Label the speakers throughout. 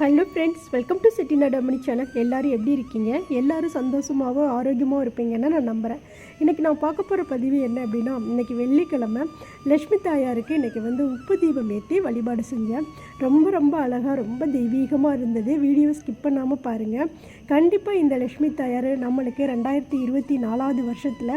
Speaker 1: Hello friends welcome to city நடமணி channel எல்லோரும் எப்படி இருக்கீங்க? எல்லோரும் சந்தோஷமாகவும் ஆரோக்கியமாகவும் இருப்பீங்கன்னு நான் நம்புகிறேன் இன்றைக்கி நான் பார்க்க போகிற பதிவு என்ன அப்படின்னா இன்றைக்கி வெள்ளிக்கிழமை லக்ஷ்மி தாயாருக்கு இன்றைக்கி வந்து உப்பு தீபம் ஏற்றி வழிபாடு செஞ்சேன். ரொம்ப ரொம்ப அழகாக ரொம்ப தெய்வீகமாக இருந்தது. வீடியோ ஸ்கிப் பண்ணாமல் பாருங்கள் கண்டிப்பாக இந்த லக்ஷ்மி தாயார் நம்மளுக்கு ரெண்டாயிரத்தி இருபத்தி நாலாவது வருஷத்தில்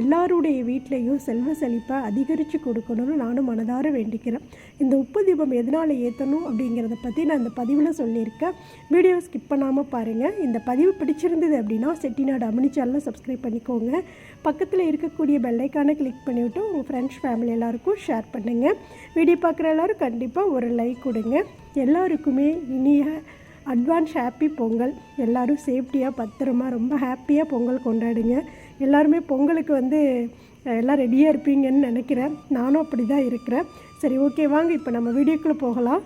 Speaker 1: எல்லாருடைய வீட்லேயும் செல்வ செழிப்பை அதிகரித்து கொடுக்கணும்னு நானும் மனதார வேண்டிக்கிறேன். இந்த உப்பு தீபம் எதனால் ஏற்றணும் அப்படிங்கிறத பற்றி நான் இந்த பதிவில் சொல்லியிருக்கேன். வீடியோ ஸ்கிப் பண்ணாமல் பாருங்கள் இந்த பதிவு பிடிச்சிருந்தது அப்படின்னா செட்டிநாடு அமினி சேனலை சப்ஸ்கிரைப் பண்ணிக்கோங்க. பக்கத்தில் இருக்கக்கூடிய பெல்லைக்கானை கிளிக் பண்ணிவிட்டு உங்கள் ஃப்ரெண்ட்ஸ் ஃபேமிலி எல்லாருக்கும் ஷேர் பண்ணுங்கள் வீடியோ பார்க்குற எல்லோரும் கண்டிப்பாக ஒரு லைக் கொடுங்க. எல்லாருக்குமே இனிய அட்வான்ஸ் ஹாப்பி பொங்கல். எல்லோரும் சேஃப்டியாக பத்திரமா ரொம்ப ஹாப்பியாக பொங்கல் கொண்டாடுங்க. எல்லாருமே பொங்கலுக்கு வந்து எல்லாம் ரெடியாக இருப்பீங்கன்னு நினைக்கிறேன். நானும் அப்படி தான் இருக்கிறேன். சரி ஓகே வாங்க இப்போ நம்ம வீடியோக்குள்ளே போகலாம்.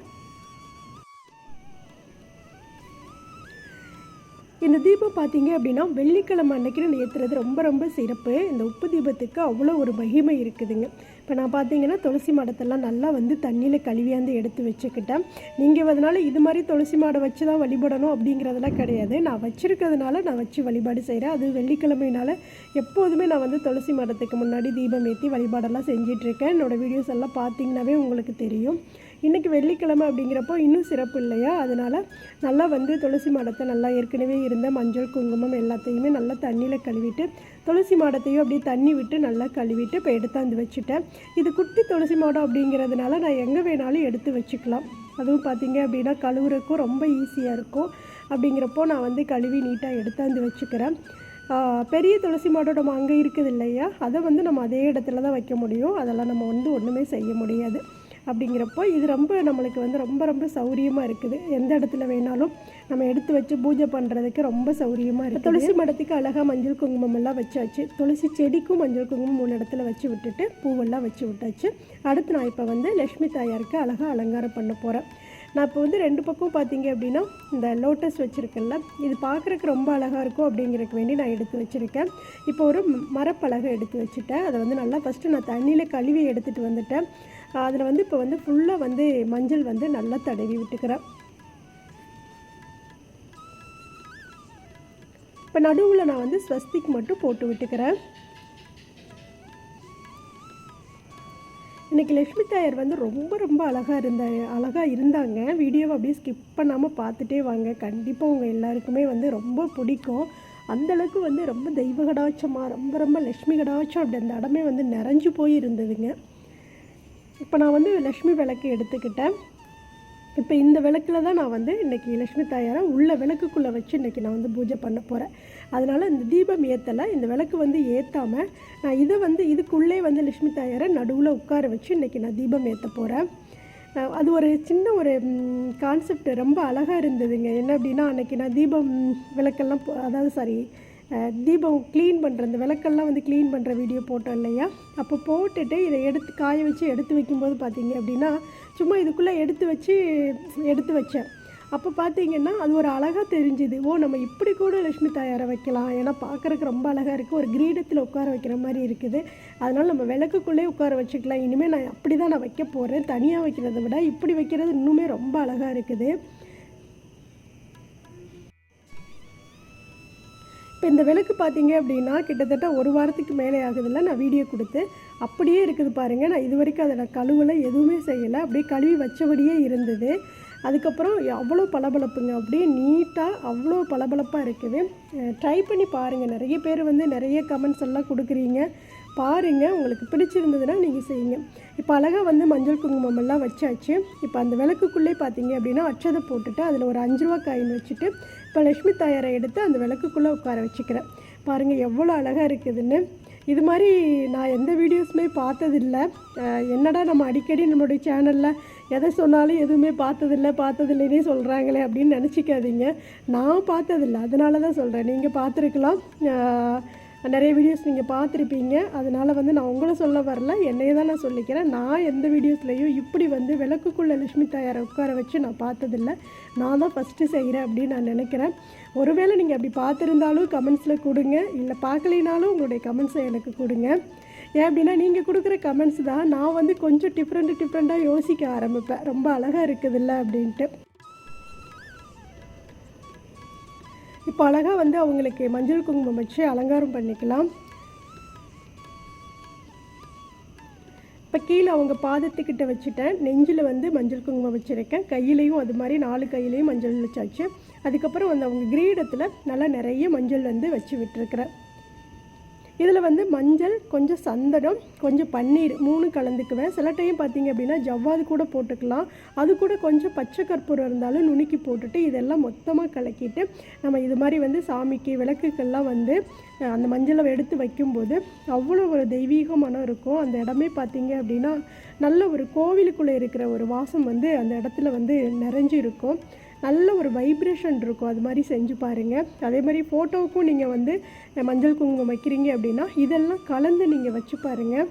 Speaker 1: இந்த தீபம் பார்த்தீங்க அப்படின்னா வெள்ளிக்கிழமை அன்னைக்கு நான் ஏற்றுறது ரொம்ப ரொம்ப சிறப்பு. இந்த உப்பு தீபத்துக்கு அவ்வளோ ஒரு மகிமை இருக்குதுங்க. இப்போ நான் பார்த்தீங்கன்னா துளசி மாடத்தெல்லாம் நல்லா வந்து தண்ணியில் கழுவியாந்து எடுத்து வச்சுக்கிட்டேன். நீங்கள் அதனால் இது மாதிரி துளசி மாடை வச்சு தான் வழிபடணும் அப்படிங்கிறதெல்லாம் கிடையாது. நான் வச்சுருக்கிறதுனால நான் வச்சு வழிபாடு செய்கிறேன் அது வெள்ளிக்கிழமையினால எப்போதுமே நான் வந்து துளசி மாடத்துக்கு முன்னாடி தீபம் ஏற்றி வழிபாடெல்லாம் செஞ்சிட்ருக்கேன் என்னோடய வீடியோஸ் எல்லாம் பார்த்தீங்கன்னாவே உங்களுக்கு தெரியும். இன்றைக்கி வெள்ளிக்கிழமை அப்படிங்கிறப்போ இன்னும் சிறப்பு இல்லையா? அதனால் நல்லா வந்து துளசி மாடத்தை நல்லா ஏற்கனவே இருந்த மஞ்சள் குங்குமம் எல்லாத்தையுமே நல்லா தண்ணியில் கழுவிட்டு துளசி மாடத்தையும் அப்படியே தண்ணி விட்டு நல்லா கழுவிட்டு இப்போ எடுத்தாந்து வச்சுட்டேன். இது குட்டி துளசி மாடம் அப்படிங்கிறதுனால நான் எங்கே வேணாலும் எடுத்து வச்சுக்கலாம். அதுவும் பார்த்தீங்க அப்படின்னா கழுவுறக்கும் ரொம்ப ஈஸியாக இருக்கும். அப்படிங்கிறப்போ நான் வந்து கழுவி நீட்டாக எடுத்தாந்து வச்சுக்கிறேன். பெரிய துளசி மாடோட நம்ம அங்கே இருக்குது இல்லையா? அதை வந்து நம்ம அதே இடத்துல தான் வைக்க முடியும். அதெல்லாம் நம்ம வந்து ஒன்றுமே செய்ய முடியாது. அப்படிங்கிறப்போ இது ரொம்ப நம்மளுக்கு வந்து ரொம்ப ரொம்ப சௌரியமாக இருக்குது. எந்த இடத்துல வேணாலும் நம்ம எடுத்து வச்சு பூஜை பண்ணுறதுக்கு ரொம்ப சௌரியமாக இருக்குது. துளசி மடத்துக்கு அழகாக மஞ்சள் குங்குமம் எல்லாம் வச்சாச்சு. துளசி செடிக்கும் மஞ்சள் குங்குமம் மூணு இடத்துல வச்சு விட்டுட்டு பூவெல்லாம் வச்சு விட்டாச்சு. அடுத்து நான் இப்போ வந்து லக்ஷ்மி தாயாருக்கு அழகாக அலங்காரம் பண்ண போகிறேன் நான் இப்போ வந்து ரெண்டு பக்கம் பார்த்தீங்க அப்படின்னா இந்த லோட்டஸ் வச்சுருக்கேன்ல இது பார்க்குறக்கு ரொம்ப அழகாக இருக்கும் அப்படிங்கிறதுக்கு வேண்டி நான் எடுத்து வச்சுருக்கேன். இப்போ ஒரு மரப்பழகை மரப்பலகை எடுத்து வச்சுட்டேன். அதை வந்து நல்லா ஃபஸ்ட்டு நான் தண்ணியில் கழுவி எடுத்துகிட்டு வந்துட்டேன். அதில் வந்து இப்போ வந்து ஃபுல்லாக வந்து மஞ்சள் வந்து நல்லா தடவி விட்டுக்கிறேன். இப்போ நடுவில் நான் வந்து ஸ்வஸ்திக் மட்டும் போட்டு விட்டுக்கிறேன். இன்றைக்கி லக்ஷ்மி தாயார் வந்து ரொம்ப ரொம்ப அழகாக இருந்த அழகாக இருந்தாங்க. வீடியோவை அப்படியே ஸ்கிப் பண்ணாமல் பார்த்துட்டே வாங்க. கண்டிப்பாக உங்கள் எல்லாருக்குமே வந்து ரொம்ப பிடிக்கும். அந்த அளவுக்கு வந்து ரொம்ப தெய்வ கடாட்சமாக ரொம்ப ரொம்ப லக்ஷ்மி கடாட்சம் அப்படி அந்த இடமே வந்து நிறைஞ்சு போய் இருந்ததுங்க இப்போ நான் வந்து லக்ஷ்மி விளக்கு எடுத்துக்கிட்டேன். இப்போ இந்த விளக்கில் தான் நான் வந்து இன்றைக்கி லக்ஷ்மி தாயாரை உள்ள விளக்குக்குள்ளே வச்சு இன்றைக்கி நான் வந்து பூஜை பண்ண போகிறேன் அதனால் இந்த தீபம் ஏற்றலை இந்த விளக்கு வந்து ஏற்றாமல் நான் இதை வந்து இதுக்குள்ளே வந்து லக்ஷ்மி தாயாரை நடுவில் உட்கார வச்சு இன்றைக்கி நான் தீபம் ஏற்ற போகிறேன் அது ஒரு சின்ன ஒரு கான்செப்ட் ரொம்ப அழகாக இருந்ததுங்க. என்ன அப்படின்னா அன்றைக்கி நான் தீபம் விளக்கெல்லாம் போ- அதாவது சாரி தீபம் க்ளீன் பண்ணுற இந்த விளக்கெல்லாம் வந்து க்ளீன் பண்ணுற வீடியோ போட்டோம் இல்லையா? அப்போ போட்டுட்டு இதை எடுத்து காய வச்சு எடுத்து வைக்கும்போது பார்த்தீங்க அப்படின்னா சும்மா இதுக்குள்ளே எடுத்து வச்சு எடுத்து வச்சேன். அப்போ பார்த்தீங்கன்னா அது ஒரு அழகாக தெரிஞ்சுது. ஓ நம்ம இப்படி கூட லக்ஷ்மி தாயாரை வைக்கலாம். ஏன்னா பார்க்குறக்கு ரொம்ப அழகாக இருக்குது ஒரு கிரீடத்தில் உட்கார வைக்கிற மாதிரி இருக்குது. அதனால் நம்ம விளக்குக்குள்ளே உட்கார வச்சுக்கலாம். இனிமேல் நான் அப்படி தான் நான் வைக்க போகிறேன் தனியாக வைக்கிறத விட இப்படி வைக்கிறது இன்னுமே ரொம்ப அழகாக இருக்குது. இப்போ இந்த விளக்கு பார்த்தீங்க அப்படின்னா கிட்டத்தட்ட ஒரு வாரத்துக்கு மேலே ஆகுதில்ல நான் வீடியோ கொடுத்து. அப்படியே இருக்குது பாருங்கள் நான் இது வரைக்கும் அதை நான் கழுவலை எதுவுமே செய்யலை. அப்படியே கழுவி வச்சபடியே இருந்தது. அதுக்கப்புறம் அவ்வளோ பளபளப்புங்க அப்படியே நீட்டாக அவ்வளோ பளபளப்பாக இருக்குது. ட்ரை பண்ணி பாருங்கள் நிறைய பேர் வந்து நிறைய கமெண்ட்ஸ் எல்லாம் கொடுக்குறீங்க. பாருங்கள் உங்களுக்கு பிடிச்சிருந்ததுன்னா நீங்கள் செய்யுங்க. இப்போ அழகாக வந்து மஞ்சள் குங்குமம் எல்லாம் வச்சாச்சு. இப்போ அந்த விளக்குக்குள்ளே பார்த்தீங்க அப்படின்னா அச்சதை போட்டுட்டு அதில் ஒரு அஞ்சு ரூபா காயின் வச்சுட்டு இப்போ லக்ஷ்மி தாயாரை எடுத்து அந்த விளக்குக்குள்ளே உட்கார வச்சுக்கிறேன். பாருங்கள் எவ்வளோ அழகாக இருக்குதுன்னு. இது மாதிரி நான் எந்த வீடியோஸுமே பார்த்ததில்ல. என்னடா நம்ம அடிக்கடி நம்மளுடைய சேனலில் எதை சொன்னாலும் எதுவுமே பார்த்ததில்ல பார்த்ததில்லைன்னே சொல்கிறாங்களே அப்படின்னு நினச்சிக்காதீங்க. நான் பார்த்ததில்ல. அதனால தான் சொல்கிறேன் நீங்கள் பார்த்துருக்கலாம் நிறைய வீடியோஸ் நீங்கள் பார்த்துருப்பீங்க. அதனால் வந்து நான் உங்களை சொல்ல வரல. என்னையே தான் நான் சொல்லிக்கிறேன். நான் எந்த வீடியோஸ்லையும் இப்படி வந்து விளக்குக்குள்ளே லக்ஷ்மி தாயாரை உட்கார வச்சு நான் பார்த்ததில்ல. நான் தான் ஃபஸ்ட்டு செய்கிறேன் அப்படின்னு நான் நினைக்கிறேன். ஒருவேளை நீங்கள் அப்படி பார்த்துருந்தாலும் கமெண்ட்ஸில் கொடுங்க. இல்லை பார்க்கலினாலும் உங்களுடைய கமெண்ட்ஸை எனக்கு கொடுங்க. ஏன் அப்படின்னா நீங்கள் கொடுக்குற கமெண்ட்ஸ் தான் நான் வந்து கொஞ்சம் டிஃப்ரெண்ட் டிஃப்ரெண்ட்டாக யோசிக்க ஆரம்பிப்பேன். ரொம்ப அழகாக இருக்குதுல்ல அப்படின்ட்டு. இப்போ அழகாக வந்து அவங்களுக்கு மஞ்சள் குங்குமம் வச்சு அலங்காரம் பண்ணிக்கலாம். இப்போ கீழே அவங்க பாதத்துக்கிட்ட வச்சுட்டேன். நெஞ்சில் வந்து மஞ்சள் குங்குமம் வச்சுருக்கேன். கையிலையும் அது மாதிரி நாலு கையிலையும் மஞ்சள் வச்சாச்சு. அதுக்கப்புறம் வந்து அவங்க கிரீடத்தில் நல்லா நிறைய மஞ்சள் வந்து வச்சு விட்டுருக்குறேன். இதில் வந்து மஞ்சள் கொஞ்சம் சந்தனம் கொஞ்சம் பன்னீர் மூணு கலந்துக்குவேன். சில டைம் பார்த்தீங்க அப்படின்னா ஜவ்வாது கூட போட்டுக்கலாம். அது கூட கொஞ்சம் பச்சை கற்பூரம் இருந்தாலும் நுணுக்கி போட்டுட்டு இதெல்லாம் மொத்தமாக கலக்கிட்டு நம்ம இது மாதிரி வந்து சாமிக்கு விளக்குக்கெல்லாம் வந்து அந்த மஞ்சளை எடுத்து வைக்கும்போது அவ்வளோ ஒரு தெய்வீக மனம் இருக்கும். அந்த இடமே பார்த்தீங்க அப்படின்னா நல்ல ஒரு கோவிலுக்குள்ளே இருக்கிற ஒரு வாசம் வந்து அந்த இடத்துல வந்து நிறைஞ்சு இருக்கும் நல்ல ஒரு வைப்ரேஷன் இருக்கும் அது மாதிரி செஞ்சு பாருங்கள் அதே மாதிரி ஃபோட்டோவுக்கும் நீங்கள் வந்து மஞ்சள் குங்குமம் வைக்கிறீங்க அப்படின்னா இதெல்லாம் கலந்து நீங்கள் வச்சு பாருங்கள்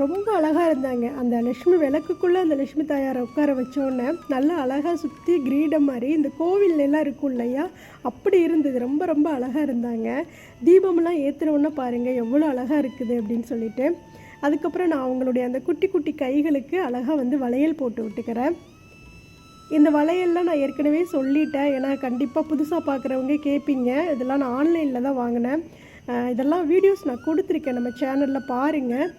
Speaker 1: ரொம்ப அழகாக இருந்தாங்க. அந்த லக்ஷ்மி விளக்குக்குள்ளே அந்த லக்ஷ்மி தாயாரை உட்கார வச்சோன்னே நல்லா அழகாக சுற்றி கிரீடம் மாதிரி இந்த கோவில்லாம் இருக்கும் இல்லையா? அப்படி இருந்தது. ரொம்ப ரொம்ப அழகாக இருந்தாங்க. தீபம்லாம் உடனே பாருங்கள் எவ்வளோ அழகாக இருக்குது அப்படின்னு சொல்லிட்டு. அதுக்கப்புறம் நான் அவங்களுடைய அந்த குட்டி குட்டி கைகளுக்கு அழகாக வந்து வளையல் போட்டு விட்டுக்கிறேன். இந்த வளையல்லாம் நான் ஏற்கனவே சொல்லிட்டேன். ஏன்னா கண்டிப்பாக புதுசாக பார்க்குறவங்க கேட்பீங்க இதெல்லாம் நான் ஆன்லைனில் தான் வாங்கினேன். இதெல்லாம் வீடியோஸ் நான் கொடுத்துருக்கேன். நம்ம சேனலில் பாருங்கள்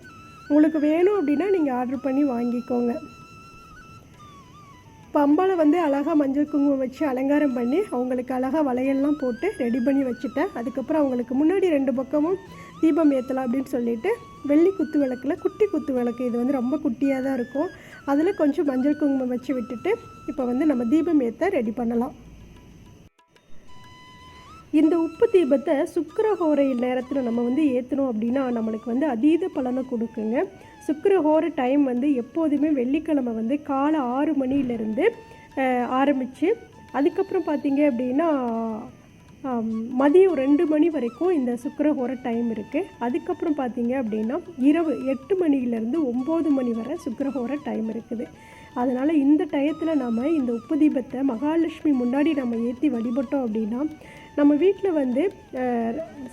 Speaker 1: உங்களுக்கு வேணும் அப்படின்னா நீங்கள் ஆர்டர் பண்ணி வாங்கிக்கோங்க. பம்பளை வந்து அழகாக மஞ்சள் குங்குமம் வச்சு அலங்காரம் பண்ணி அவங்களுக்கு அழகாக வளையல்லாம் போட்டு ரெடி பண்ணி வச்சுட்டேன். அதுக்கப்புறம் அவங்களுக்கு முன்னாடி ரெண்டு பக்கமும் தீபம் ஏற்றலாம் அப்படின்னு சொல்லிட்டு வெள்ளி குத்து விளக்கில் குட்டி குத்து விளக்கு. இது வந்து ரொம்ப குட்டியாக தான் இருக்கும். அதில் கொஞ்சம் மஞ்சள் குங்குமம் வச்சு விட்டுட்டு இப்போ வந்து நம்ம தீபம் ஏற்ற ரெடி பண்ணலாம். இந்த உப்பு தீபத்தை சுக்கிரஹோரை நேரத்தில் நம்ம வந்து ஏற்றணும் அப்படின்னா நம்மளுக்கு வந்து அதீத பலனை கொடுக்குங்க. சுக்கரஹோர டைம் வந்து எப்போதுமே வெள்ளிக்கிழமை வந்து காலை ஆறு மணியிலேருந்து ஆரம்பித்து அதுக்கப்புறம் பார்த்தீங்க அப்படின்னா மதியம் ரெண்டு மணி வரைக்கும் இந்த சுக்கிரஹோர டைம் இருக்குது அதுக்கப்புறம் பார்த்தீங்க அப்படின்னா இரவு எட்டு மணியிலேருந்து ஒம்பது மணி வரை சுக்கிரஹோர டைம் இருக்குது. அதனால் இந்த டயத்தில் நாம் இந்த உப்பு தீபத்தை மகாலட்சுமி முன்னாடி நம்ம ஏற்றி வழிபட்டோம் அப்படின்னா நம்ம வீட்டில் வந்து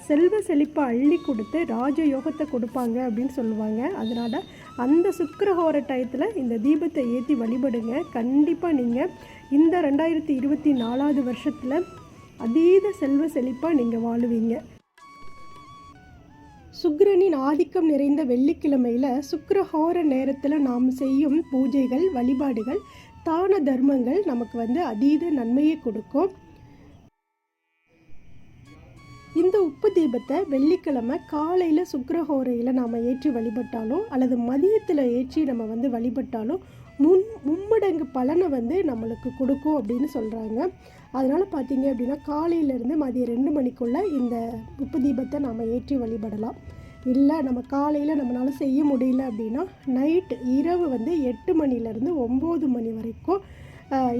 Speaker 1: செல்வ செழிப்பை அள்ளி கொடுத்து ராஜயோகத்தை கொடுப்பாங்க அப்படின்னு சொல்லுவாங்க. அதனால் அந்த சுக்கரஹோர டயத்தில் இந்த தீபத்தை ஏற்றி வழிபடுங்க. கண்டிப்பாக நீங்கள் இந்த ரெண்டாயிரத்தி இருபத்தி நாலாவது வருஷத்தில் அதீத செல்வ செழிப்பாக நீங்கள் வாழுவீங்க. சுக்கிரனின் ஆதிக்கம் நிறைந்த வெள்ளிக்கிழமையில் சுக்கிரஹோர நேரத்தில் நாம் செய்யும் பூஜைகள் வழிபாடுகள் தான தர்மங்கள் நமக்கு வந்து அதீத நன்மையை கொடுக்கும். இந்த உப்பு தீபத்தை வெள்ளிக்கிழமை காலையில் சுக்கிரஹோரையில் நாம் ஏற்றி வழிபட்டாலும் அல்லது மதியத்தில் ஏற்றி நம்ம வந்து வழிபட்டாலும் முன் மும்மடங்கு பலனை வந்து நம்மளுக்கு கொடுக்கும் அப்படின்னு சொல்கிறாங்க அதனால் பார்த்தீங்க அப்படின்னா காலையிலேருந்து மதியம் ரெண்டு மணிக்குள்ளே இந்த உப்பு தீபத்தை நாம் ஏற்றி வழிபடலாம். இல்லை நம்ம காலையில் நம்மளால் செய்ய முடியல அப்படின்னா நைட் இரவு வந்து எட்டு மணிலேருந்து ஒம்பது மணி வரைக்கும்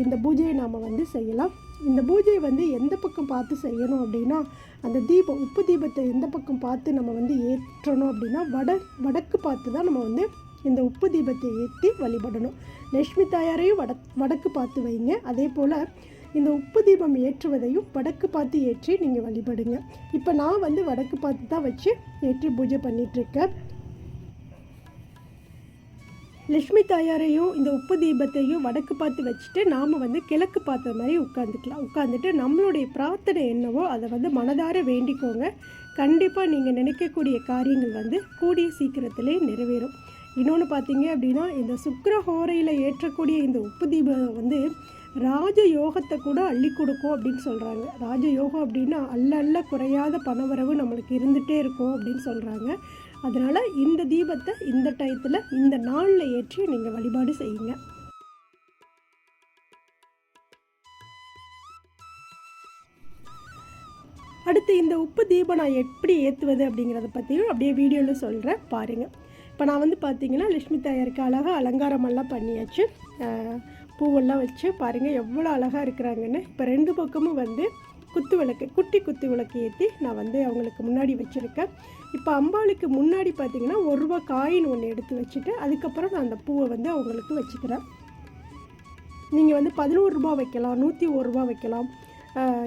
Speaker 1: இந்த பூஜையை நாம் வந்து செய்யலாம். இந்த பூஜையை வந்து எந்த பக்கம் பார்த்து செய்யணும் அப்படின்னா அந்த தீபம் உப்பு தீபத்தை எந்த பக்கம் பார்த்து நம்ம வந்து ஏற்றணும் அப்படின்னா வட வடக்கு பார்த்து தான் நம்ம வந்து இந்த உப்பு தீபத்தை ஏற்றி வழிபடணும். லட்சுமி தாயாரையும் வட வடக்கு பார்த்து வைங்க. அதே போல் இந்த உப்பு தீபம் ஏற்றுவதையும் வடக்கு பார்த்து ஏற்றி நீங்கள் வழிபடுங்க. இப்போ நான் வந்து வடக்கு பார்த்து தான் வச்சு ஏற்றி பூஜை பண்ணிகிட்ருக்கேன் லட்சுமி தாயாரையும் இந்த உப்பு தீபத்தையும் வடக்கு பார்த்து வச்சுட்டு நாம் வந்து கிழக்கு பார்த்த மாதிரி உட்காந்துக்கலாம் உட்காந்துட்டு நம்மளுடைய பிரார்த்தனை என்னவோ அதை வந்து மனதார வேண்டிக்கோங்க. கண்டிப்பாக நீங்கள் நினைக்கக்கூடிய காரியங்கள் வந்து கூடிய சீக்கிரத்திலே நிறைவேறும். இன்னொன்று பார்த்தீங்க அப்படின்னா இந்த சுக்கிர ஹோரையில் ஏற்றக்கூடிய இந்த உப்பு தீபம் வந்து ராஜ யோகத்தை கூட அள்ளி கொடுக்கும் அப்படின்னு சொல்கிறாங்க ராஜ யோகம் அப்படின்னா அல்ல அல்ல குறையாத பணவரவு நம்மளுக்கு இருந்துகிட்டே இருக்கும் அப்படின்னு சொல்கிறாங்க அதனால் இந்த தீபத்தை இந்த டயத்தில் இந்த நாளில் ஏற்றி நீங்கள் வழிபாடு செய்யுங்க. அடுத்து இந்த உப்பு தீபம் நான் எப்படி ஏற்றுவது அப்படிங்கிறத பற்றியும் அப்படியே வீடியோவில் சொல்கிறேன் பாருங்கள் இப்போ நான் வந்து பார்த்தீங்கன்னா லட்சுமி தாயாருக்கு அழகாக அலங்காரமெல்லாம் பண்ணியாச்சு. பூவெல்லாம் வச்சு பாருங்கள் எவ்வளோ அழகாக இருக்கிறாங்கன்னு. இப்போ ரெண்டு பக்கமும் வந்து குத்து விளக்கு குட்டி குத்து விளக்கு ஏற்றி நான் வந்து அவங்களுக்கு முன்னாடி வச்சுருக்கேன். இப்போ அம்பாளுக்கு முன்னாடி பார்த்தீங்கன்னா ஒரு ரூபா காயின் ஒன்று எடுத்து வச்சுட்டு அதுக்கப்புறம் நான் அந்த பூவை வந்து அவங்களுக்கு வச்சுக்கிறேன். நீங்கள் வந்து பதினோரு ரூபா வைக்கலாம் நூற்றி ஒரு ரூபா வைக்கலாம்.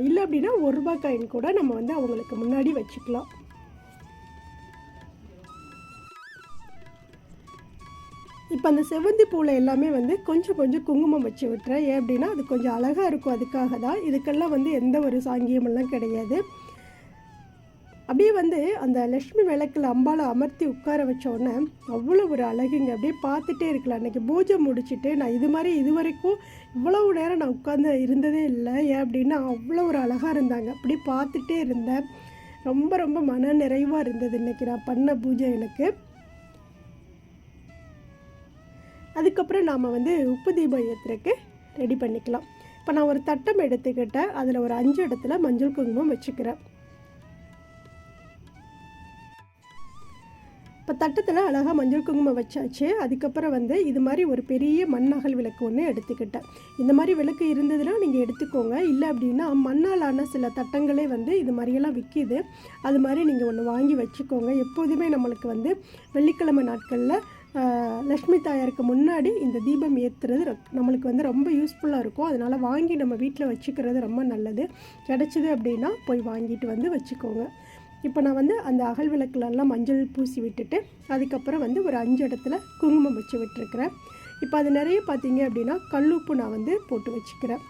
Speaker 1: இல்லை அப்படின்னா ஒரு ரூபா காயின் கூட நம்ம வந்து அவங்களுக்கு முன்னாடி வச்சுக்கலாம். இப்போ அந்த செவ்வந்தி பூவில் எல்லாமே வந்து கொஞ்சம் கொஞ்சம் குங்குமம் வச்சு விட்டுறேன். ஏன் அப்படின்னா அது கொஞ்சம் அழகாக இருக்கும். அதுக்காக தான். இதுக்கெல்லாம் வந்து எந்த ஒரு சாங்கியமெல்லாம் கிடையாது. அப்படியே வந்து அந்த லக்ஷ்மி விளக்கில் அம்பாவை அமர்த்தி உட்கார வச்சோடனே அவ்வளோ ஒரு அழகுங்க. அப்படியே பார்த்துட்டே இருக்கலாம். அன்றைக்கி பூஜை முடிச்சுட்டு நான் இது மாதிரி இது வரைக்கும் இவ்வளவு நேரம் நான் உட்காந்து இருந்ததே இல்லை. ஏன் அப்படின்னா அவ்வளோ ஒரு அழகாக இருந்தாங்க. அப்படியே பார்த்துட்டே இருந்தேன். ரொம்ப ரொம்ப மன நிறைவாக இருந்தது இன்றைக்கி நான் பண்ண பூஜை எனக்கு அதுக்கப்புறம் நாம் வந்து உப்பு தீபம் ஏற்றுறதுக்கு ரெடி பண்ணிக்கலாம். இப்போ நான் ஒரு தட்டம் எடுத்துக்கிட்டேன். அதில் ஒரு அஞ்சு இடத்துல மஞ்சள் குங்குமம் வச்சுக்கிறேன். இப்போ தட்டத்தில் அழகாக மஞ்சள் குங்குமம் வச்சாச்சு. அதுக்கப்புறம் வந்து இது மாதிரி ஒரு பெரிய மண் அகல் விளக்கு ஒன்று எடுத்துக்கிட்டேன். இந்த மாதிரி விளக்கு இருந்ததுன்னா நீங்கள் எடுத்துக்கோங்க. இல்லை அப்படின்னா மண்ணாலான சில தட்டங்களே வந்து இது மாதிரியெல்லாம் விற்கிது அது மாதிரி நீங்கள் ஒன்று வாங்கி வச்சுக்கோங்க. எப்போதுமே நம்மளுக்கு வந்து வெள்ளிக்கிழமை நாட்களில் லக்ஷ்மி தாயாருக்கு முன்னாடி இந்த தீபம் ஏற்றுறது நம்மளுக்கு வந்து ரொம்ப யூஸ்ஃபுல்லாக இருக்கும். அதனால் வாங்கி நம்ம வீட்டில் வச்சுக்கிறது ரொம்ப நல்லது. கிடச்சிது அப்படின்னா போய் வாங்கிட்டு வந்து வச்சுக்கோங்க. இப்போ நான் வந்து அந்த அகல் விளக்குலலாம் மஞ்சள் பூசி விட்டுட்டு அதுக்கப்புறம் வந்து ஒரு அஞ்சு இடத்துல குங்குமம் வச்சு விட்டுருக்குறேன். இப்போ அது நிறைய பார்த்தீங்க அப்படின்னா கல்லுப்பு நான் வந்து போட்டு வச்சுக்கிறேன்.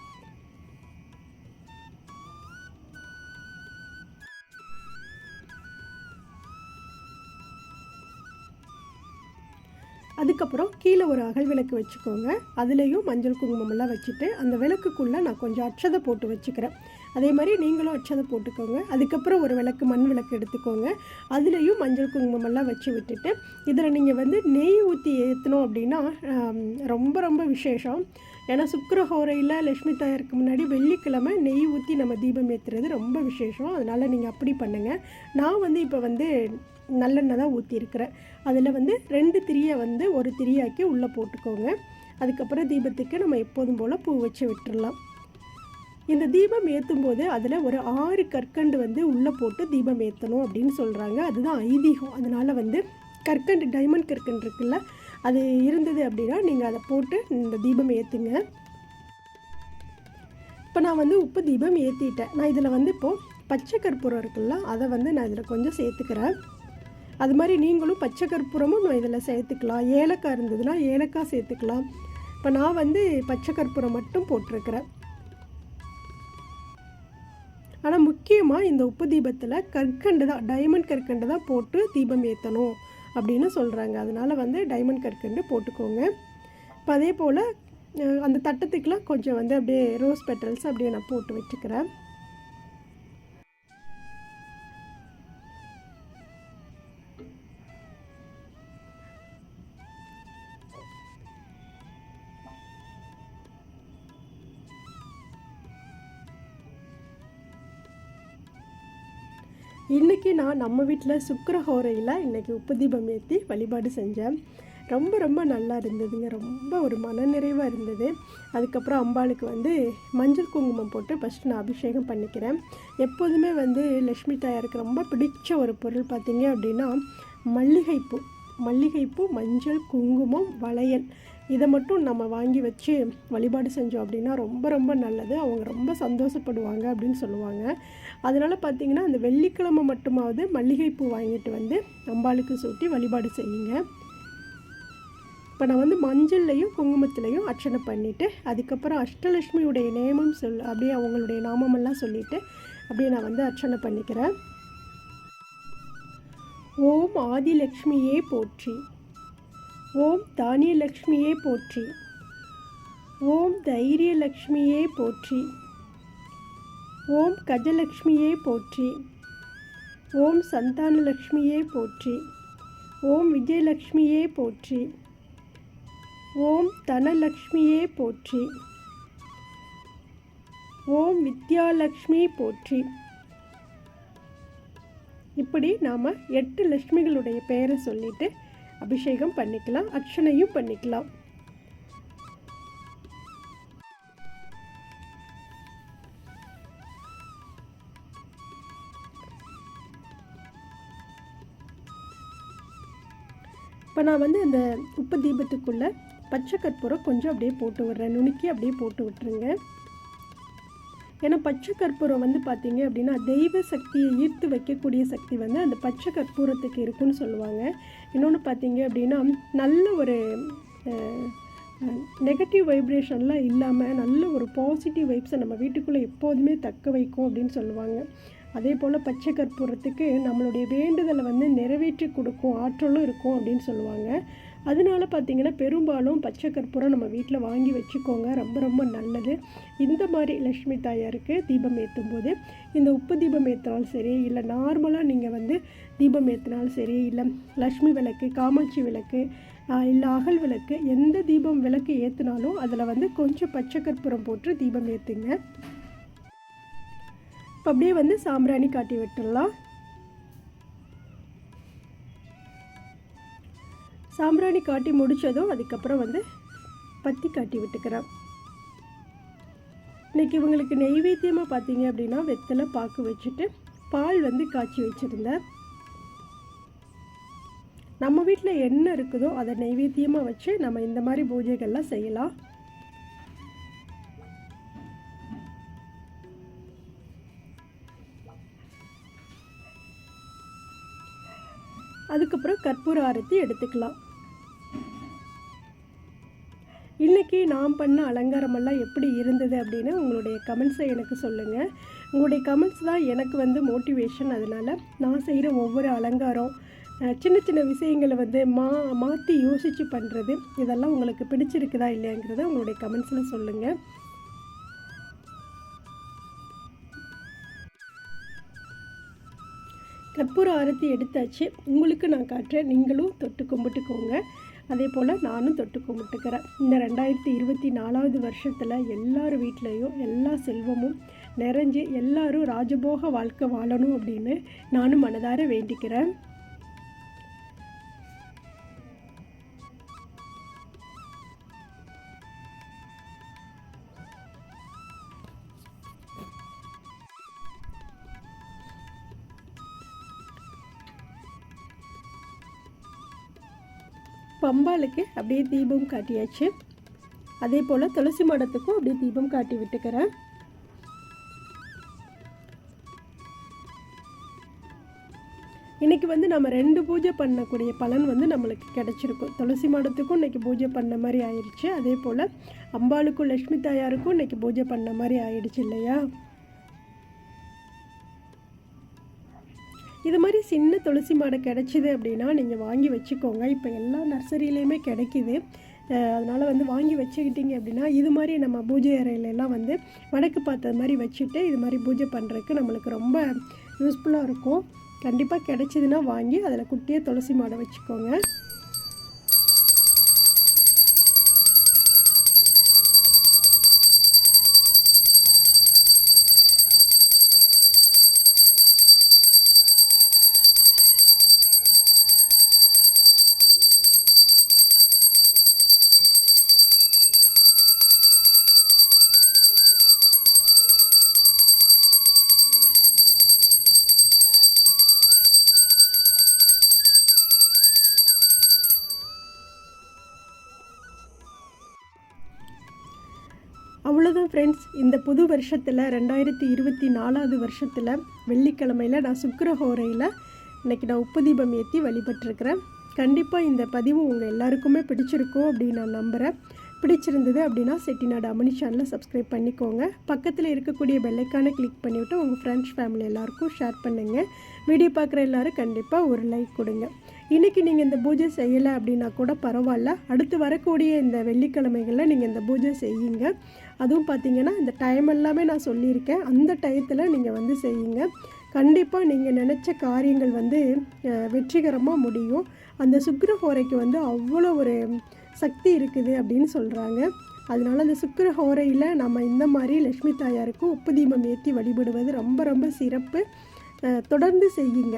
Speaker 1: அதுக்கப்புறம் கீழே ஒரு அகல் விளக்கு வச்சுக்கோங்க. அதுலேயும் மஞ்சள் குங்குமம்லாம் வச்சுட்டு அந்த விளக்குக்குள்ளே நான் கொஞ்சம் அச்சதை போட்டு வச்சுக்கிறேன். அதே மாதிரி நீங்களும் அச்சதை போட்டுக்கோங்க. அதுக்கப்புறம் ஒரு விளக்கு மண் விளக்கு எடுத்துக்கோங்க. அதுலேயும் மஞ்சள் குங்குமமெல்லாம் வச்சு விட்டுட்டு இதில் நீங்கள் வந்து நெய் ஊற்றி ஏற்றணும் அப்படின்னா ரொம்ப ரொம்ப விசேஷம். ஏன்னா சுக்கரஹோரையில் லக்ஷ்மி தாயாருக்கு முன்னாடி வெள்ளிக்கிழமை நெய் ஊற்றி நம்ம தீபம் ஏற்றுறது ரொம்ப விசேஷம். அதனால் நீங்கள் அப்படி பண்ணுங்கள் நான் வந்து இப்போ வந்து நல்லெண்ணெய் தான் ஊற்றிருக்கிறேன் அதில் வந்து ரெண்டு திரியை வந்து ஒரு திரியாக்கி உள்ளே போட்டுக்கோங்க. அதுக்கப்புறம் தீபத்துக்கு நம்ம எப்போதும் போல் பூ வச்சு விட்டுடலாம் இந்த தீபம் ஏற்றும் போது அதில் ஒரு ஆறு கற்கண்டு வந்து உள்ளே போட்டு தீபம் ஏற்றணும் அப்படின்னு சொல்கிறாங்க அதுதான் ஐதீகம். அதனால் வந்து கற்கண்டு டைமண்ட் கற்கண்டு இருக்குல்ல அது இருந்தது அப்படின்னா நீங்கள் அதை போட்டு இந்த தீபம் ஏற்றுங்க இப்போ நான் வந்து உப்பு தீபம் ஏற்றிட்டேன் நான் இதில் வந்து இப்போது பச்சை கற்பூரம் இருக்குல்ல அதை வந்து நான் இதில் கொஞ்சம் சேர்த்துக்கிறேன். அது மாதிரி நீங்களும் பச்சை கற்பூரமும் நான் இதில் சேர்த்துக்கலாம். ஏலக்காய் இருந்ததுன்னா ஏலக்காய் சேர்த்துக்கலாம். இப்போ நான் வந்து பச்சை கற்பூரம் மட்டும் போட்டிருக்கிறேன். முக்கியமாக இந்த உப்பு தீபத்தில் கற்கண்டு தான் டைமண்ட் கற்கண்டு தான் போட்டு தீபம் ஏற்றணும் அப்படின்னு சொல்கிறாங்க அதனால் வந்து டைமண்ட் கற்கண்டு போட்டுக்கோங்க. இப்போ அதே போல் அந்த தட்டத்துக்கெலாம் கொஞ்சம் வந்து அப்படியே ரோஸ் பெட்டல்ஸ் அப்படியே நான் போட்டு வச்சுக்கிறேன். இன்றைக்கி நான் நம்ம வீட்டில் சுக்கரஹோரையில் இன்றைக்கி உப்பு தீபம் ஏற்றி வழிபாடு செஞ்சேன். ரொம்ப ரொம்ப நல்லா இருந்ததுங்க. ரொம்ப ஒரு மனநிறைவாக இருந்தது. அதுக்கப்புறம் அம்பாளுக்கு வந்து மஞ்சள் குங்குமம் போட்டு ஃபஸ்ட்டு நான் அபிஷேகம் பண்ணிக்கிறேன். எப்போதுமே வந்து லக்ஷ்மி தாயாருக்கு ரொம்ப பிடிச்ச ஒரு பொருள் பார்த்திங்க அப்படின்னா மல்லிகைப்பூ. மல்லிகைப்பூ மஞ்சள் குங்குமம் வளையல். இதை மட்டும் நம்ம வாங்கி வச்சு வழிபாடு செஞ்சோம் அப்படின்னா ரொம்ப ரொம்ப நல்லது. அவங்க ரொம்ப சந்தோஷப்படுவாங்க அப்படின்னு சொல்லுவாங்க. அதனால் பார்த்திங்கன்னா அந்த வெள்ளிக்கிழமை மட்டுமாவது மல்லிகைப்பூ வாங்கிட்டு வந்து அம்பாளுக்கு சூட்டி வழிபாடு செய்யுங்க. இப்போ நான் வந்து மஞ்சள்லையும் குங்குமத்துலேயும் அர்ச்சனை பண்ணிவிட்டு அதுக்கப்புறம் அஷ்டலட்சுமியுடைய நேமம் சொல் அப்படியே அவங்களுடைய நாமமெல்லாம் சொல்லிவிட்டு அப்படியே நான் வந்து அர்ச்சனை பண்ணிக்கிறேன். ஓம் ஆதிலக்ஷ்மியே போற்றி. ஓம் தானியலக்ஷ்மியே போற்றி. ஓம் தைரியலக்ஷ்மியே போற்றி. ஓம் கஜலக்ஷ்மியே போற்றி. ஓம் சந்தானலக்ஷ்மியே போற்றி. ஓம் விஜயலக்ஷ்மியே போற்றி. ஓம் தனலக்ஷ்மியே போற்றி. ஓம் வித்யாலக்ஷ்மி போற்றி. இப்படி நாம் எட்டு லக்ஷ்மிகளுடைய பெயரை சொல்லிவிட்டு அபிஷேகம் பண்ணிக்கலாம் அர்ச்சனையும் பண்ணிக்கலாம். இப்போ நான் வந்து அந்த உப்பு தீபத்துக்குள்ளே பச்சை கற்பூரம் கொஞ்சம் அப்படியே போட்டு விட்றேன். நுணுக்கி அப்படியே போட்டு விட்டுருங்க. ஏன்னா பச்சை கற்பூரம் வந்து பார்த்தீங்க அப்படின்னா தெய்வ சக்தியை ஈர்த்து வைக்கக்கூடிய சக்தி வந்து அந்த பச்சை கற்பூரத்துக்கு இருக்குன்னு சொல்லுவாங்க. இன்னொன்று பார்த்தீங்க அப்படின்னா நல்ல ஒரு நெகட்டிவ் வைப்ரேஷன்லாம் இல்லாமல் நல்ல ஒரு பாசிட்டிவ் வைப்ஸை நம்ம வீட்டுக்குள்ளே எப்போதுமே தக்க வைக்கும் அப்படின்னு சொல்லுவாங்க. அதே போல் பச்சை கற்பூரத்துக்கு நம்மளுடைய வேண்டுதலை வந்து நிறைவேற்றி கொடுக்கும் ஆற்றலும் இருக்கும் அப்படின்னு சொல்லுவாங்க. அதனால பார்த்திங்கன்னா பெரும்பாலும் பச்சை கற்பூரம் நம்ம வீட்டில் வாங்கி வச்சுக்கோங்க. ரொம்ப ரொம்ப நல்லது. இந்த மாதிரி லக்ஷ்மி தாயாருக்கு தீபம் ஏற்றும் போது இந்த உப்பு தீபம் ஏற்றினாலும் சரி இல்லை நார்மலாக நீங்கள் வந்து தீபம் ஏற்றினாலும் சரி இல்லை லக்ஷ்மி விளக்கு காமாட்சி விளக்கு இல்லை அகல் விளக்கு எந்த தீபம் விளக்கு ஏற்றினாலும் அதில் வந்து கொஞ்சம் பச்சை கற்பூரம் போட்டு தீபம் ஏற்றுங்க இப்போ அப்படியே வந்து சாம்பிராணி காட்டி விட்டுடலாம். சாம்பிராணி காட்டி முடித்ததும் அதுக்கப்புறம் வந்து பத்தி காட்டி விட்டுக்கிறேன். இன்றைக்கி இவங்களுக்கு நெய்வேத்தியமாக பார்த்தீங்க அப்படின்னா வெத்தலை பாக்கு வச்சுட்டு பால் வந்து காய்ச்சி வச்சுருந்தேன். நம்ம வீட்டில் என்ன இருக்குதோ அதை நெய்வேத்தியமாக வச்சு நம்ம இந்த மாதிரி பூஜைகள்லாம் செய்யலாம். அதுக்கப்புறம் கற்பூர ஆரத்தி எடுத்துக்கலாம். இன்றைக்கி நான் பண்ண அலங்காரமெல்லாம் எப்படி இருந்தது அப்படின்னு உங்களுடைய கமெண்ட்ஸை எனக்கு சொல்லுங்கள் உங்களுடைய கமெண்ட்ஸ் தான் எனக்கு வந்து மோட்டிவேஷன் அதனால் நான் செய்கிற ஒவ்வொரு அலங்காரம் சின்ன சின்ன விஷயங்களை வந்து மா மாற்றி யோசித்து பண்ணுறது இதெல்லாம் உங்களுக்கு பிடிச்சிருக்குதா இல்லையாங்கிறத உங்களுடைய கமெண்ட்ஸில் சொல்லுங்கள் கற்பூர ஆரத்தி எடுத்தாச்சு. உங்களுக்கு நான் காட்டுறேன் நீங்களும் தொட்டு கும்பிட்டுக்கோங்க. அதே போல் நானும் தொட்டு கும்பிட்டுக்கிறேன். இந்த ரெண்டாயிரத்தி இருபத்தி நாலாவது வருஷத்தில் எல்லார் வீட்லேயும் எல்லா செல்வமும் நிறைஞ்சு எல்லாரும் ராஜபோக வாழ்க்கை வாழணும் அப்படின்னு நானும் மனதார வேண்டிக்கிறேன். பம்பாளுக்கு அப்படியே தீபம் காட்டியாச்சு. அதே போல் துளசி மடத்துக்கும் அப்படியே தீபம் காட்டி விட்டுக்கிறேன். இன்றைக்கி வந்து நம்ம ரெண்டு பூஜை பண்ணக்கூடிய பலன் வந்து நம்மளுக்கு கிடச்சிருக்கும். துளசி மடத்துக்கும் இன்றைக்கி பூஜை பண்ண மாதிரி ஆயிடுச்சு அதே போல் அம்பாளுக்கும் லக்ஷ்மி தாயாருக்கும் இன்றைக்கி பூஜை பண்ண மாதிரி ஆயிடுச்சு இல்லையா? இது மாதிரி சின்ன துளசி மாடை கிடச்சிது அப்படின்னா நீங்கள் வாங்கி வச்சுக்கோங்க. இப்போ எல்லா நர்சரியிலையுமே கிடைக்கிது. அதனால் வந்து வாங்கி வச்சுக்கிட்டிங்க அப்படின்னா இது மாதிரி நம்ம பூஜை அறையிலெல்லாம் வந்து வடக்கு பார்த்தது மாதிரி வச்சுட்டு இது மாதிரி பூஜை பண்ணுறதுக்கு நம்மளுக்கு ரொம்ப யூஸ்ஃபுல்லாக இருக்கும். கண்டிப்பாக கிடச்சிதுன்னா வாங்கி அதில் குட்டியே துளசி மாடை வச்சுக்கோங்க. அவ்வளோதான் ஃப்ரெண்ட்ஸ் இந்த புது வருஷத்தில் ரெண்டாயிரத்தி இருபத்தி நாலாவது வருஷத்தில் வெள்ளிக்கிழமையில் நான் சுக்கரஹோரையில் இன்றைக்கி நான் உப்பு தீபம் ஏற்றி வழிபட்டிருக்கிறேன். கண்டிப்பாக இந்த பதிவு உங்கள் எல்லாருக்குமே பிடிச்சிருக்கும் அப்படின்னு நான் நம்புகிறேன் பிடிச்சிருந்தது அப்படின்னா செட்டிநாடு அமனி சேனலை சப்ஸ்கிரைப் பண்ணிக்கோங்க. பக்கத்தில் இருக்கக்கூடிய பெல்லைக்கானை கிளிக் பண்ணிவிட்டு உங்கள் ஃப்ரெண்ட்ஸ் ஃபேமிலி எல்லாருக்கும் ஷேர் பண்ணுங்கள் வீடியோ பார்க்குற எல்லோரும் கண்டிப்பாக ஒரு லைக் கொடுங்க. இன்றைக்கி நீங்கள் இந்த பூஜை செய்யலை அப்படின்னா கூட பரவாயில்ல. அடுத்து வரக்கூடிய இந்த வெள்ளிக்கிழமைகளில் நீங்கள் இந்த பூஜை செய்யுங்க. அதுவும் பார்த்திங்கன்னா இந்த டைம் எல்லாமே நான் சொல்லியிருக்கேன். அந்த டயத்தில் நீங்கள் வந்து செய்யுங்க. கண்டிப்பாக நீங்கள் நினச்ச காரியங்கள் வந்து வெற்றிகரமாக முடியும். அந்த சுக்கரஹோரைக்கு வந்து அவ்வளோ ஒரு சக்தி இருக்குது அப்படின்னு சொல்கிறாங்க அதனால் அந்த சுக்கரஹோரையில் நம்ம இந்த மாதிரி லக்ஷ்மி தாயாருக்கு உப்பு தீபம் ஏற்றி வழிபடுவது ரொம்ப ரொம்ப சிறப்பு. தொடர்ந்து செய்யுங்க.